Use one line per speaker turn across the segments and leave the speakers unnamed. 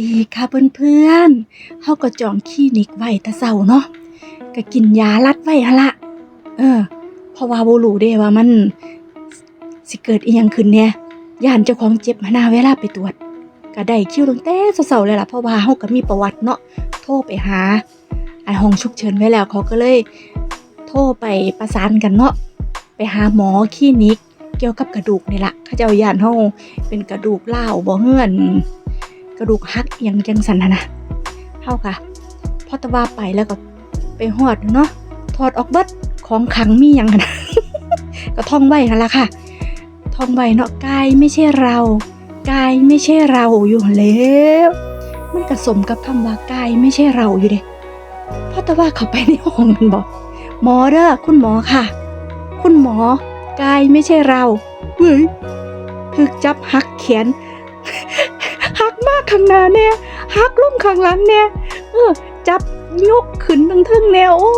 ดีค่ะเพื่อนๆเฮาก็จองคลินิกไว้แต่เช้าเนาะก็กินยาลัดไว้หั่นละเออ เพราะว่าบ่รู้เด้ว่ามัน สิเกิดอีหยังขึ้นแหน่ย่านเจ้าของเจ็บมาหน้าเวลาไปตรวจ ก็ได้คิวตั้งแต่เช้าๆเลยล่ะเพราะว่าเฮาก็มีประวัติเนาะโทรไปหาไอ้ห้องฉุกเฉินไว้แล้วเขาก็เลย โทรไปประสานกันเนาะไปหาหมอคลินิกเกี่ยวกับกระดูกนี่ละเขาจะเจ้าย่านเฮาเป็นกระดูกเล่าบ่เฮือน กระดูกหักอหยังจังสันนะนะเฮาค่ะ พอตะว่าไปแล้วก็ไปฮอดเนาะถอดออกเบิดของขังมีหยังหั้นะก็ท่องไว้นั่นละค่ะ ท่องไว้เนาะกายไม่ใช่เรากายไม่ใช่เราอยู่แล้วมันก็สมกับคำว่ากายไม่ใช่เราอยู่เด้พอแตะว่าเข้าไปในห้องมันบอกหมอเด้อคุณหมอค่ะ คุณหมอกายไม่ใช่เราเฮ้ยถึกจับหักแขน ข้างหน้าแน่หักลงข้างหลังแน่เออจับยกขึ้นทั้งทึงแนวโอ้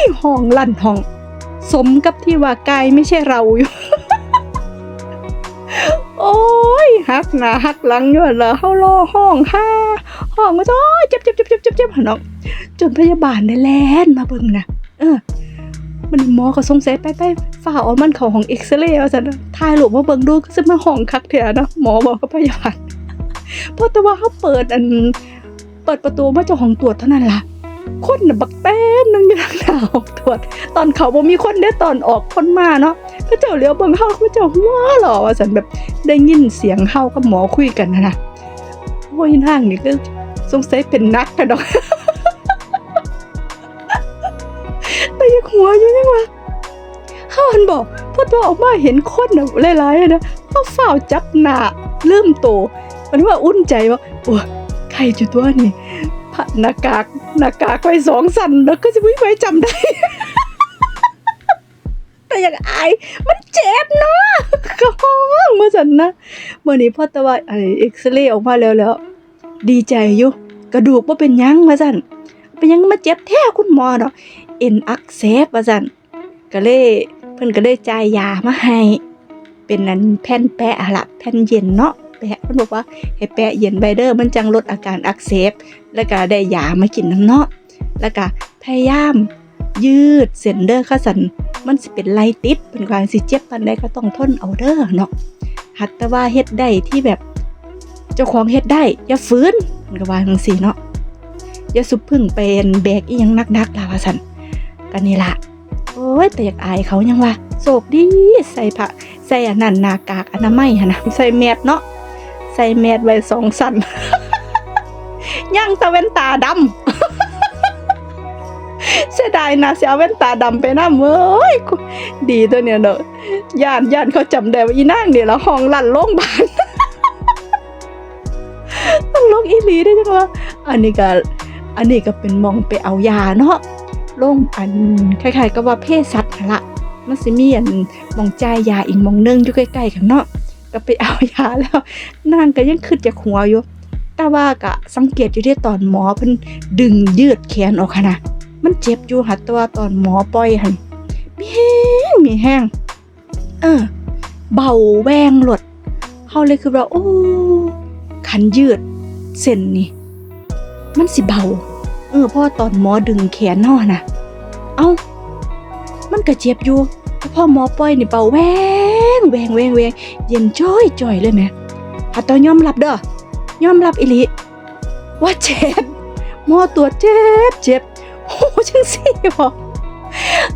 ยห้องลั่นห้อง สมกับที่ว่ากายไม่ใช่เราอยู่ โอ้ยหักหนาหักหลังอยู่เหรอเฮารอห้องห้าห้องมาจ้อยเจ็บเจ็บเจ็บเจ็บเจ็บเจ็บหันเนาะจนพยาบาลได้แล่นมาเบิ่งนะเออมันหมอก็สงสัยไปไปฝ่าเอามันเขาของเอ็กซเรย์เอาซะนะถ่ายรูปมาเบิ่งดูก็สิมาห้องคักแท้นะหมอบอกกับพยาบาล เพราะแต่ว่าเขาเปิดอัน เปิดประตูมาเจ้าของตรวจเท่านั้นล่ะคนน่ะบักเต้มนึงอยู่ทางหน้าออกตรวจ ตอนเขาบ่มีคนได้ตอนออกคนมาเนาะพระเจ้าเลี้ยวเบิ่งเฮาพระเจ้าหัวหล่อว่าสันแบบได้ยินเสียงเฮากับหมอคุยกันนะนะโอ้ยนางนี่ก็สงสัยเป็นนักกันดอกแต่ยังหัวอยู่ยังวะเฮาหันบอกพอตัวออกมาเห็นคนน่ะหลายๆนะเฮาเฝ้าจับหน้าลืมโต มันว่าอุ่นใจว่าโอ้ใครจุดตัวนี่ผ่าหน้ากากหน้ากากไว้สองสันแล้วก็จะไม่ไว้จำได้ แต่อย่างอายมันเจ็บเนาะก็ห้องมาสันนะเมื่อนี้พ่อตะวันไอเอ็กซเรย์ออกมาแล้วแล้ว ดีใจอยู่กระดูกว่าเป็นยังมาสันเป็นยังมาเจ็บแท้คุณหมอเนาะเอ็นอักเสบมาสันก็เลยเพิ่นก็เลยจ่ายยามาให้ เป็นนั้นแผ่นแปะอะละแผ่นเย็นเนาะ แปะมันบอกว่าให้แปะเย็นไบเดอร์มันจังลดอาการอักเสบแล้วก็ได้ยามากินน้ำเนาะแล้วก็พยายามยืดเส้นเด้อค่ะสันมันสิเป็นไลติดเป็นความสิเจ็บปานใดก็ต้องทนเอาเด้อเนาะหัดแต่ว่าเฮ็ดได้ที่แบบเจ้าของเฮ็ดได้ อย่าฝืนมันก็ว่าจังซี่เนาะอย่าสุบพึ่งเป็นแบกอีหยังนักๆล่ะว่าสันก็นี่ละโอ้ยแต่อยากอายเขายังว่าโศกดีใส่ผ้าใส่อันนั้นหน้ากากอนามัยหั่นนะใส่แมสเนาะ ใส่แมสไว้สองสันย่างตะเวนตาดำเสียดายนะเสียเว้นตาดำไปนะเว้ยดีตัวเนี่ยเนอะยานยานเขาจำได้ว่าอีนางเนี่ยละห้องลั่นโรงพยาบาลต้องลงอีหลีได้จังวะอันนี้ก็อันนี้ก็เป็นมองไปเอายาเนาะโรงอันคล้ายๆกับว่าเพศสัตว์ละมันสิมีอันมองจ่ายยาอีกมองนึงอยู่ใกล้ๆกันเนาะ ก็ไปเอายาแล้วนางก็ยังขึ้นจากหัวอยู่แต่ว่าก็สังเกตอยู่ที่ตอนหมอเพิ่นดึงยืดแขนออกค่ะนะมันเจ็บอยู่หัดตัวตอนหมอปล่อยหันมีแห้งมีแห้ง เออ เบาแวงหลดเฮาเลยคือว่าโอ้คันยืด เส้นนี่มันสิเบา เออเพราะว่าตอนหมอดึงแขนนาะนะเอ้ามันก็เจ็บอยู่แต่พอหมอปล่อยนี่เบาแวง แวงแวงแวงเย็นจ้อยจ้อยเลยแหม่หัดตอยอมรับเด้อยอมรับอิลิว่าเจ็บหมอตัวจเจ็บเจ็บโอ้จังสิบอ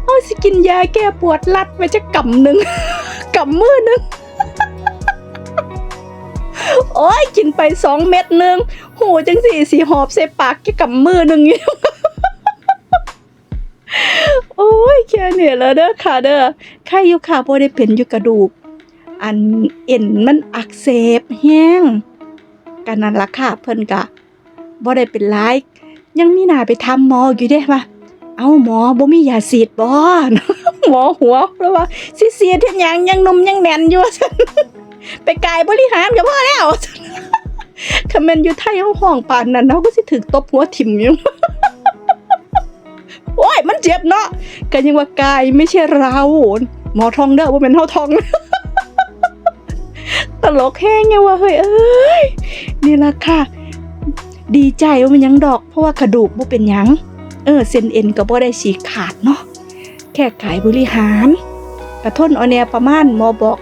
เอาสิกินยาแก้ปวดลัดไว้จะกำหนึ่งกำมือหนึ่งโอ้ยกินไปสองเม็ดหนึ่งโหจังสี่สีหอบใส่ปากแค่กำมือหนึ่งอยู่โอ้ยแค่เนี่ยแล้วเด้อค่ะเด้อใครอยู่ค่ะบ่ได้เป็นอยู่กระดูก อันเอ็นมันอักเสบแห้งกันนั่นล่ะค่ะเพิ่นกะบ่ได้เป็นหลายยังมีหน้าไปทำหมออยู่เด้ว่าเอาหมอบ่มียาสีดบ่หมอหัวแล้วว่าสิเสียดเฮ็ดหยังยังนมยังแน่นอยู่ซั่นไปกายบริหารก็พอแล้วซั่นคันแม่นอยู่ไทยเฮาห้องปานนั้นเฮาก็สิถึกตบหัวถิ่มอยู่โอ้ยมันเจ็บเนาะก็ยังว่ากายไม่ใช่เราหมอทองเด้อบ่แม่นเฮาทอง ลกแห้งไงว่าเฮ้ยเอ้ยนี่ละค่ะ ดีใจว่ามันยังดอก เพราะว่ากระดูกบ่เป็นยัง เออเส้นเอ็นก็บ่ได้ฉีกขาดเนาะแค่กายบริหาร กระทนเอาแนประมาณหมอบอก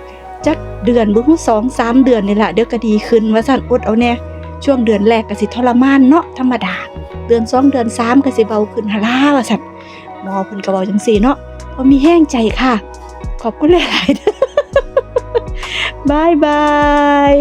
จักเดือนบ่ฮู้2 3เดือนนี่แหละเดี๋ยวก็ดีขึ้นว่าซั่นอดเอาแน่ช่วงเดือนแรกก็สิทรมานเนาะธรรมดา เดือนสองเดือนสามก็สิเบาขึ้นหนล่าว่าซั่นหมอเพิ่นก็เว้าจังซี่เนาะพราะมีแห้งใจค่ะ ขอบคุณหลายๆเด้อ บายบาย